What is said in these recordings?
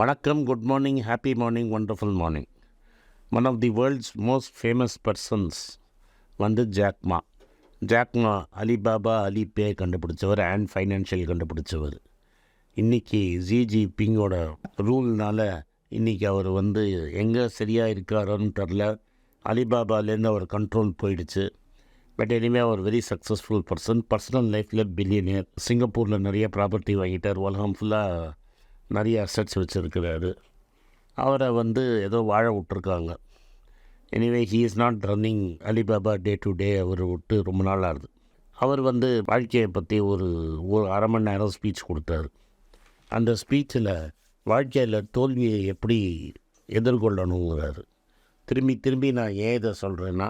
வணக்கம் good morning happy morning wonderful morning one of the world's most famous persons வந்து Jack Ma. Jack Ma Alibaba Alipay கண்டுபிடிச்சவர் and financial கண்டுபிடிச்சவர். இன்றைக்கி ஜிஜி பிங்கோட ரூல்னால் இன்றைக்கி அவர் வந்து எங்கே சரியாக இருக்காரோன்னு தெரில அலிபாபாலேருந்து அவர் கண்ட்ரோல் போயிடுச்சு. பட் எனிவே அவர் வெரி சக்ஸஸ்ஃபுல் பர்சன் பர்சனல் லைஃப்பில் பில்லியனியர் சிங்கப்பூரில் நிறைய ப்ராப்பர்ட்டி வாங்கிட்டார். உலகம் ஃபுல்லாக நிறைய அசட்ஸ் வச்சுருக்கிறாரு. அவரை வந்து ஏதோ வாழ விட்ருக்காங்க anyway he is not running Alibaba day to day அவர் விட்டு ரொம்ப நாள் ஆகுது. அவர் வந்து வாழ்க்கையை பற்றி ஒரு ஒரு அரை மணி நேரம் ஸ்பீச் கொடுத்தாரு. அந்த ஸ்பீச்சில் வாழ்க்கையில் தோல்வியை எப்படி எதிர்கொள்ளணுங்கிறாரு. திரும்பி திரும்பி நான் ஏன் இதை சொல்கிறேன்னா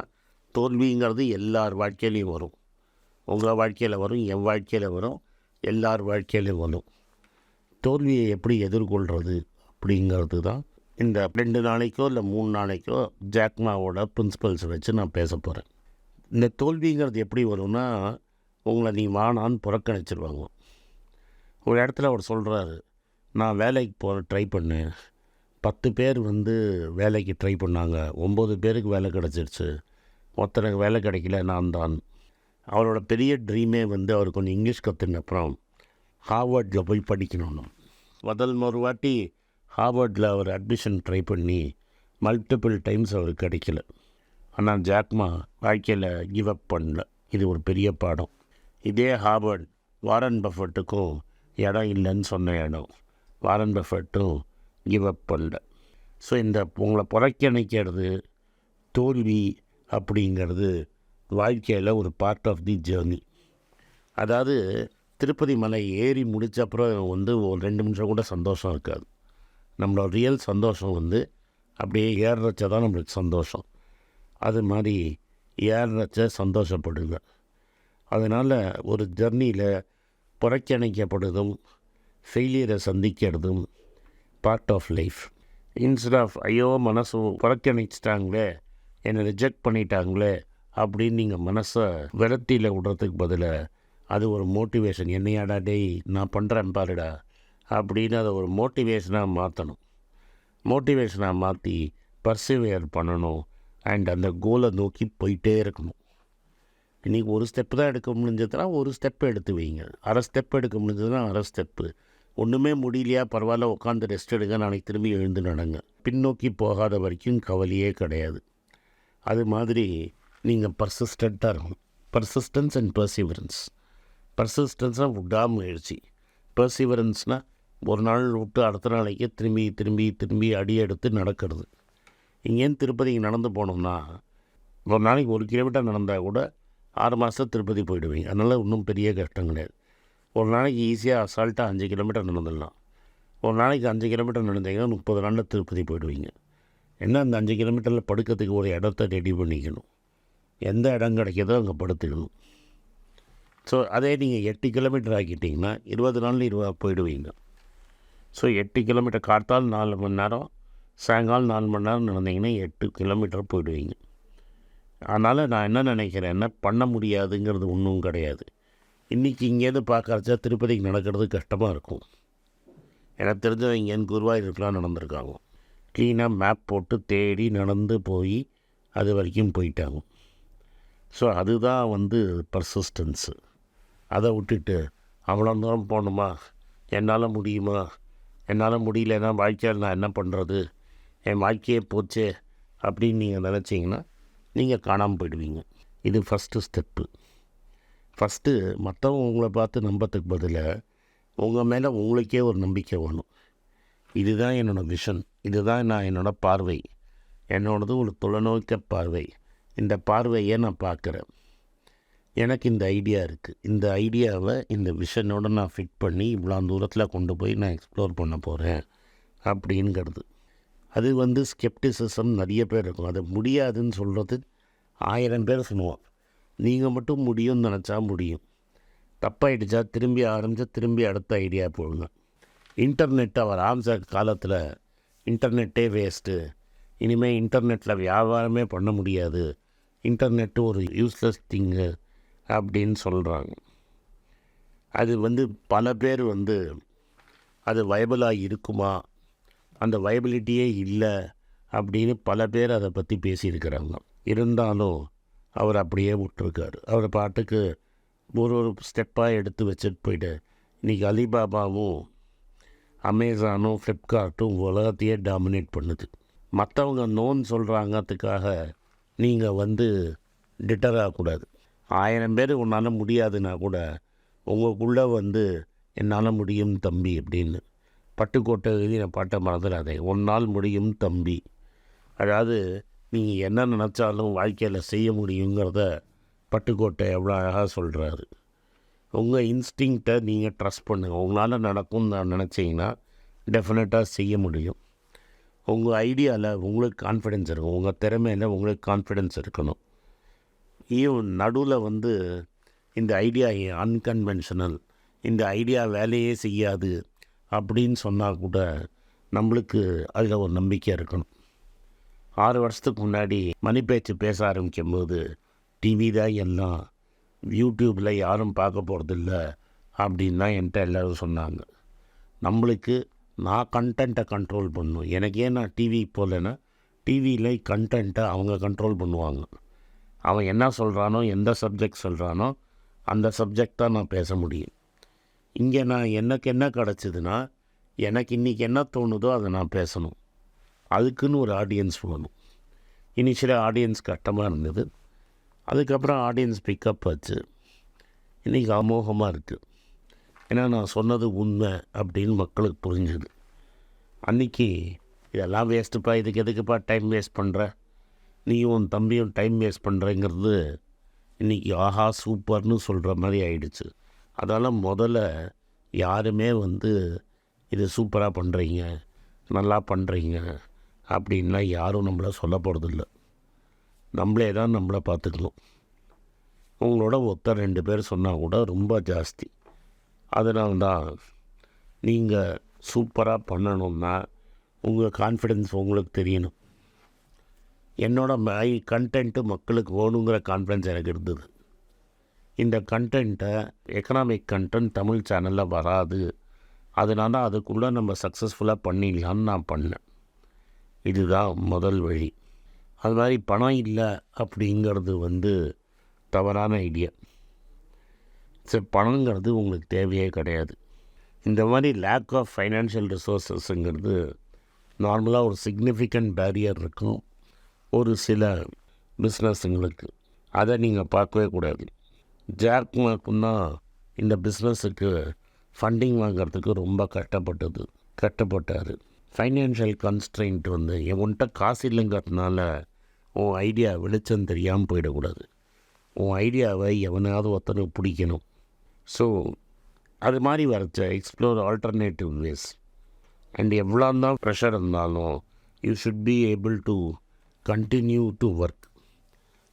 தோல்விங்கிறது எல்லார் வாழ்க்கையிலையும் வரும். உங்கள் வாழ்க்கையில் வரும் என் வாழ்க்கையில் வரும் எல்லார் வாழ்க்கையிலையும் வரும். தோல்வியை எப்படி எதிர்கொள்கிறது அப்படிங்கிறது தான் இந்த ரெண்டு நாளைக்கோ இல்லை மூணு நாளைக்கோ ஜாக்மாவோட பிரின்சிபல்ஸ் வச்சு நான் பேச போகிறேன் இந்த தோல்விங்கிறது எப்படி வரும்னா உங்களை நீ வானான்னு புறக்கணிச்சிருவாங்க. ஒரு இடத்துல அவர் சொல்கிறாரு நான் வேலைக்கு போகிற ட்ரை பண்ணேன் பத்து பேர் வந்து வேலைக்கு ட்ரை பண்ணாங்க. ஒம்பது பேருக்கு வேலை கிடச்சிருச்சு. ஒருத்தருக்கு வேலை கிடைக்கல நான் தான். அவரோட பெரிய ட்ரீமே வந்து அவர் கொஞ்சம் இங்கிலீஷ் கற்றுன அப்புறம் ஹார்வர்டில் போய் படிக்கணும்னு. முதல் ஒரு வாட்டி ஹார்வர்டில் அவர் அட்மிஷன் ட்ரை பண்ணி மல்டிபிள் டைம்ஸ் அவருக்கு கிடைக்கல. ஆனால் ஜாக்மா வாழ்க்கையில் கிவ் அப் பண்ணல. இது ஒரு பெரிய பாடம். இதே ஹார்வர்ட் வாரன் பஃபட்டுக்கும் இடம் இல்லைன்னு சொன்ன இடம். வாரன் பஃபட்டும் கிவ் அப் பண்ணல. ஸோ இந்த உங்களை புறக்கணிக்கிறது தோல்வி அப்படிங்கிறது வாழ்க்கையில் ஒரு பார்ட் ஆஃப் தி ஜேர்னி அதாவது திருப்பதி மலை ஏறி முடித்த அப்புறம் வந்து ஒரு ரெண்டு நிமிஷம் கூட சந்தோஷம் இருக்காது. நம்மளோட ரியல் சந்தோஷம் வந்து அப்படியே ஏறுறச்ச தான் நம்மளுக்கு சந்தோஷம். அது மாதிரி ஏறுறச்ச சந்தோஷப்படுங்க. அதனால் ஒரு ஜர்னியில் புறக்கணிக்கப்படுதும் ஃபெயிலியரை சந்திக்கிறதும் part of life instead of ஐயோ மனசு புறக்கணிச்சிட்டாங்களே என்னை ரிஜெக்ட் பண்ணிட்டாங்களே அப்படின்னு நீங்கள் மனசை விரட்டியில் விடுறதுக்கு பதிலாக அது ஒரு மோட்டிவேஷன் என்னையாடா டேய் நான் பண்ணுறேன் பாருடா. அப்படின்னு அதை ஒரு மோட்டிவேஷனாக மாற்றணும் மோட்டிவேஷனாக மாற்றி பர்சிவியர் பண்ணணும். அண்ட் அந்த கோலை நோக்கி போயிட்டே இருக்கணும். இன்றைக்கி ஒரு ஸ்டெப்பு தான் எடுக்க முடிஞ்சதுன்னா ஒரு ஸ்டெப் எடுத்து வைங்க. அரை ஸ்டெப் எடுக்க முடிஞ்சதுன்னா அரை ஸ்டெப்பு ஒன்றுமே முடியலையா பரவாயில்ல உட்காந்து ரெஸ்ட் எடுங்க நாளைக்கு திரும்பி எழுந்து நடங்க. பின்னோக்கி போகாத வரைக்கும் கவலையே கிடையாது. அது மாதிரி நீங்கள் பர்சிஸ்டண்ட்டாக இருக்கணும். பர்சிஸ்டன்ஸ் அண்ட் பர்சிவரன்ஸ் பர்சிஸ்டன்ஸ்னால் விடாமுயற்சி. பர்சிவரன்ஸ்னால் ஒரு நாள் விட்டு அடுத்த நாளைக்கு திரும்பி திரும்பி திரும்பி அடி எடுத்து நடக்கிறது. இங்கேருந்து திருப்பதிக்கு நடந்து போனோம்னா ஒரு நாளைக்கு ஒரு கிலோமீட்டர் நடந்தால் கூட ஆறு மாதம் திருப்பதி போயிடுவீங்க. அதனால் ஒன்றும் பெரிய கஷ்டம் கிடையாது. ஒரு நாளைக்கு ஈஸியாக அசால்ட்டாக அஞ்சு கிலோமீட்டர் நடந்துடலாம். ஒரு நாளைக்கு அஞ்சு கிலோமீட்டர் நடந்தீங்கன்னா முப்பது நாளில் திருப்பதி போயிடுவீங்க. என்ன அந்த அஞ்சு கிலோமீட்டரில் படுக்கிறதுக்கு ஒரு இடத்த ரெடி பண்ணிக்கணும்? எந்த இடம் கிடைக்கிதோ அங்கே படுத்துக்கணும். ஸோ அதே நீங்கள் எட்டு கிலோமீட்டர் ஆக்கிட்டிங்கன்னா இருபது நாளில் இருபது போயிடுவீங்க. ஸோ எட்டு கிலோமீட்டர் காத்தால் நாலு மணி நேரம் சாயங்காலம் நாலு மணி நேரம் நடந்தீங்கன்னா எட்டு கிலோமீட்டர் போயிடுவீங்க. அதனால் நான் என்ன நினைக்கிறேன்னா பண்ண முடியாதுங்கிறது ஒன்றும் கிடையாது. இன்றைக்கி இங்கேருந்து பார்க்கறச்சா திருப்பதிக்கு நடக்கிறது கஷ்டமாக இருக்கும். எனக்கு தெரிஞ்சவங்க இங்கேருந்து குருவாயூருக்குலாம் நடந்திருக்காங்க. க்ளீனாக மேப் போட்டு தேடி நடந்து போய் அது வரைக்கும் போயிட்டாங்க. ஸோ அதுதான் வந்து பர்சிஸ்டன்ஸு அதை விட்டுட்டு அவ்வளோ தூரம் போகணுமா? என்னால் முடியுமா? என்னால் முடியலன்னா வாழ்க்கையில் நான் என்ன பண்ணுறது? என் வாழ்க்கையே போச்சே அப்படின்னு நீங்கள் நினச்சிங்கன்னா நீங்கள் காணாமல் போயிடுவீங்க. இது ஃபஸ்ட்டு ஸ்டெப்பு ஃபஸ்ட்டு மற்றவங்க உங்களை பார்த்து நம்பத்துக்கு பதிலாக உங்கள் மேலே உங்களுக்கே ஒரு நம்பிக்கை வேணும். இதுதான் என்னோடய விஷன் இதுதான் நான் என்னோடய பார்வை. என்னோடது ஒரு தொலைநோக்க பார்வை. இந்த பார்வையை நான் பார்க்குறேன். எனக்கு இந்த ஐடியா இருக்குது இந்த ஐடியாவை இந்த விஷனோட நான் ஃபிட் பண்ணி இவ்வளோ தூரத்தில் கொண்டு போய் நான் எக்ஸ்ப்ளோர் பண்ண போகிறேன் அப்படிங்கிறது. அது வந்து ஸ்கெப்டிசிசம் நிறைய பேர் இருக்கும். அது முடியாதுன்னு சொல்கிறது ஆயிரம் பேர் சொல்லுவோம் நீங்கள் மட்டும் முடியும்னு நினச்சா முடியும். தப்பாயிடுச்சா திரும்பி ஆரம்பித்தா திரும்பி அடுத்த ஐடியா போடுங்க. இன்டர்நெட் அவர் ஆரம்பித்த காலத்தில் இன்டர்நெட்டே வேஸ்ட்டு இனிமேல் இன்டர்நெட்டில் வியாபாரமே பண்ண முடியாது. இன்டர்நெட்டு ஒரு யூஸ்லெஸ் திங்கு அப்படின்னு சொல்கிறாங்க அது வந்து பல பேர் வந்து அது வயபிளாக இருக்குமா? அந்த வைபிலிட்டியே இல்லை அப்படின்னு பல பேர் அதை பற்றி பேசியிருக்கிறாங்க. இருந்தாலும் அவர் அப்படியே விட்டுருக்கார். அவர் பாட்டுக்கு ஒரு ஒரு ஸ்டெப்பாக எடுத்து வச்சுட்டு போயிட்டு இன்றைக்கி அலிபாபாவும் அமேசானும் ஃப்ளிப்கார்ட்டும் உலகத்தையே டாமினேட் பண்ணுது. மற்றவங்க நோன் சொல்கிறாங்கத்துக்காக நீங்கள் வந்து டிட்டர் ஆகக்கூடாது. ஆயிரம் பேர் உன்னால் முடியாதுன்னா கூட உங்களுக்குள்ளே வந்து என்னால் முடியும் தம்பி அப்படின்னு. பட்டுக்கோட்டை எழுதின பாட்டை மறந்துடாதே உன்னால் முடியும் தம்பி. அதாவது நீங்கள் என்ன நினச்சாலும் வாழ்க்கையில் செய்ய முடியுங்கிறத பட்டுக்கோட்டை எவ்வளோ அழகாக சொல்கிறாரு உங்கள் இன்ஸ்டிங்க்டை நீங்கள் ட்ரஸ்ட் பண்ணுங்கள் உங்களால் நடக்கும்னு நான் நினச்சிங்கன்னா டெஃபினட்டாக செய்ய முடியும். உங்கள் ஐடியாவில் உங்களுக்கு கான்ஃபிடென்ஸ் இருக்கும். உங்கள் திறமையில் உங்களுக்கு கான்ஃபிடென்ஸ் இருக்கணும். ஈவன் நடுவில் வந்து இந்த ஐடியா அன்கன்வென்ஷனல் இந்த ஐடியா வேலையே செய்யாது அப்படின்னு சொன்னால் கூட நம்மளுக்கு அதில் ஒரு நம்பிக்கை இருக்கணும். ஆறு வருஷத்துக்கு முன்னாடி மணி பேச்சு பேச ஆரம்பிக்கும் போது டிவி தான் எல்லாம் யூடியூப்பில் யாரும் பார்க்க போகிறதில்ல அப்படின்னு தான் என்கிட்ட எல்லோரும் சொன்னாங்க. நம்மளுக்கு நான் கண்டென்ட்டை கண்ட்ரோல் பண்ணும் எனக்கே நான் டிவி போகலன்னா டிவியில் கண்டென்ட்டை அவங்க கண்ட்ரோல் பண்ணுவாங்க. அவன் என்ன சொல்கிறானோ எந்த சப்ஜெக்ட் சொல்கிறானோ அந்த சப்ஜெக்ட் தான் நான் பேச முடியும். இங்கே நான் எனக்கு என்ன கிடச்சிதுன்னா எனக்கு இன்றைக்கி என்ன தோணுதோ அதை நான் பேசணும். அதுக்குன்னு ஒரு ஆடியன்ஸ் வேணும் இனிஷியலாக ஆடியன்ஸ் கட்டமாக இருந்தது. அதுக்கப்புறம் ஆடியன்ஸ் பிக்கப் ஆச்சு. இன்றைக்கி அமோகமாக இருக்குது ஏன்னா நான் சொன்னது உண்மை அப்படின்னு மக்களுக்கு புரிஞ்சுது. அன்றைக்கி இதெல்லாம் வேஸ்ட்டுப்பா இதுக்கு எதுக்குப்பா டைம் வேஸ்ட் பண்ணுற நீயும் உன் தம்பியும் டைம் வேஸ்ட் பண்ணுறேங்கிறது இன்றைக்கி ஆஹா சூப்பர்னு சொல்கிற மாதிரி ஆயிடுச்சு. அதனால் முதல்ல யாருமே வந்து இது சூப்பராக பண்ணுறீங்க நல்லா பண்ணுறீங்க அப்படின்லாம் யாரும் நம்மளை சொல்ல போகிறதில்ல நம்மளே தான் நம்மளை பார்த்துக்கணும். உங்களோட ஒத்த ரெண்டு பேர் சொன்னால் கூட ரொம்ப ஜாஸ்தி. அதனால்தான் நீங்கள் சூப்பராக பண்ணணும்னா உங்கள் கான்ஃபிடென்ஸ் உங்களுக்கு தெரியணும். என்னோட மை கண்டென்ட்டு மக்களுக்கு வேணுங்கிற கான்ஃபிடன்ஸ் எனக்கு இருந்தது. இந்த கண்டென்ட்டை எக்கனாமிக் கண்டென்ட் தமிழ் சேனலில் வராது. அதனால் அதுக்குள்ளே நம்ம சக்ஸஸ்ஃபுல்லாக பண்ணிடலான்னு நான் பண்ணேன். இதுதான் முதல் வழி. அது மாதிரி பணம் இல்லை அப்படிங்கிறது வந்து தவறான ஐடியா சரி பணங்கிறது உங்களுக்கு தேவையே கிடையாது. இந்த மாதிரி லேக் ஆஃப் ஃபைனான்ஷியல் ரிசோர்ஸஸுங்கிறது நார்மலாக ஒரு சிக்னிஃபிகண்ட் பேரியர் இருக்கும். ஒரு சில பிஸ்னஸுங்களுக்கு அதை நீங்கள் பார்க்கவே கூடாது. ஜாக் மார்க்குன்னா இந்த பிஸ்னஸுக்கு ஃபண்டிங் வாங்குறதுக்கு ரொம்ப கஷ்டப்பட்டது கஷ்டப்பட்டார். ஃபைனான்ஷியல் கன்ஸ்ட்ரெயின்ட் வந்து உன்கிட்ட காசு இல்லைங்கிறதுனால உன் ஐடியா வெளிச்சம் தெரியாமல் போயிடக்கூடாது. உன் ஐடியாவை எவனாவது ஒருத்தனுக்கு பிடிக்கணும். ஸோ அது மாதிரி வரச்ச எக்ஸ்ப்ளோர் ஆல்டர்னேட்டிவ் வேஸ் அண்ட் எவ்வளோ தான் ப்ரெஷர் இருந்தாலும் you should be able to continue to work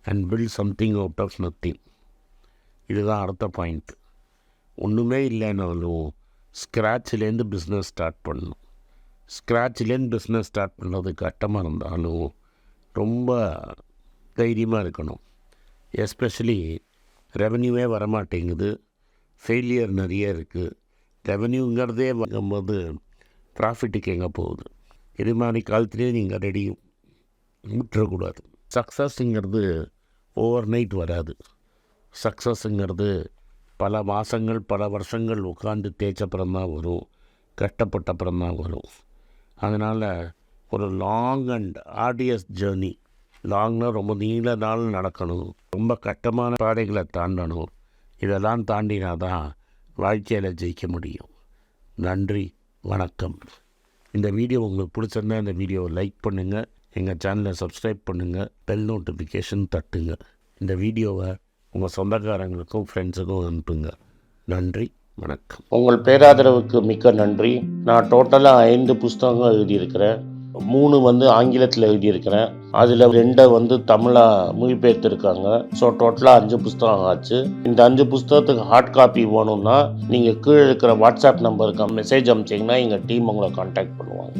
and build something out of nothing இதுதான் அடுத்த பாயிண்ட் ஒன்றுமே இல்லைனாலும் ஸ்க்ராட்ச்லேருந்து பிஸ்னஸ் ஸ்டார்ட் பண்ணணும். ஸ்க்ராட்ச்லேருந்து பிஸ்னஸ் ஸ்டார்ட் பண்ணுறது கஷ்டமாக இருந்தாலும் ரொம்ப தைரியமாக இருக்கணும். எஸ்பெஷலி ரெவன்யூவே வரமாட்டேங்குது. ஃபெயிலியர் நிறைய இருக்குது ரெவன்யூங்கிறதே வாங்கும்போது ப்ராஃபிட்டுக்கு எங்கே போகுது? இது மாதிரி காலத்துலேயே நீங்கள் ரெடியும் விட்டுறக்கூடாது சக்ஸஸ்ங்கிறது ஓவர் நைட் வராது. சக்ஸஸ்ங்கிறது பல மாதங்கள் பல வருஷங்கள் உட்காந்து தேய்ச்சப்புறம் தான் வரும். கஷ்டப்பட்டப்புறம் தான் வரும். அதனால் ஒரு லாங் அண்ட் ஆர்டியஸ் ஜேர்னி லாங்னால் ரொம்ப நீள நாள் நடக்கணும். ரொம்ப கஷ்டமான பாதைகளை தாண்டணும். இதெல்லாம் தாண்டினா தான் வாழ்க்கையில் ஜெயிக்க முடியும். நன்றி வணக்கம். இந்த வீடியோ உங்களுக்கு பிடிச்சிருந்தா இந்த வீடியோவை லைக் பண்ணுங்கள் எங்கள் சேனலை சப்ஸ்கிரைப் பண்ணுங்கள் பெல் நோட்டிஃபிகேஷன் தட்டுங்க. இந்த வீடியோவை உங்கள் சொந்தக்காரங்களுக்கும் ஃப்ரெண்ட்ஸுக்கும் அனுப்புங்க. நன்றி வணக்கம். உங்கள் பேராதரவுக்கு மிக்க நன்றி. நான் டோட்டலாக ஐந்து புஸ்தகங்கள் எழுதியிருக்கிறேன். மூணு வந்து ஆங்கிலத்தில் எழுதியிருக்கிறேன். அதில் ரெண்டை வந்து தமிழாக மொழிபெயர்த்துருக்காங்க. ஸோ டோட்டலாக அஞ்சு புஸ்தகம் ஆச்சு. இந்த அஞ்சு புஸ்தகத்துக்கு ஹார்ட் காப்பி வேணும்னா நீங்கள் கீழே இருக்கிற வாட்ஸ்அப் நம்பருக்கு மெசேஜ் அனுப்பிச்சிங்கன்னா எங்கள் டீம் உங்களை காண்டாக்ட் பண்ணுவாங்க.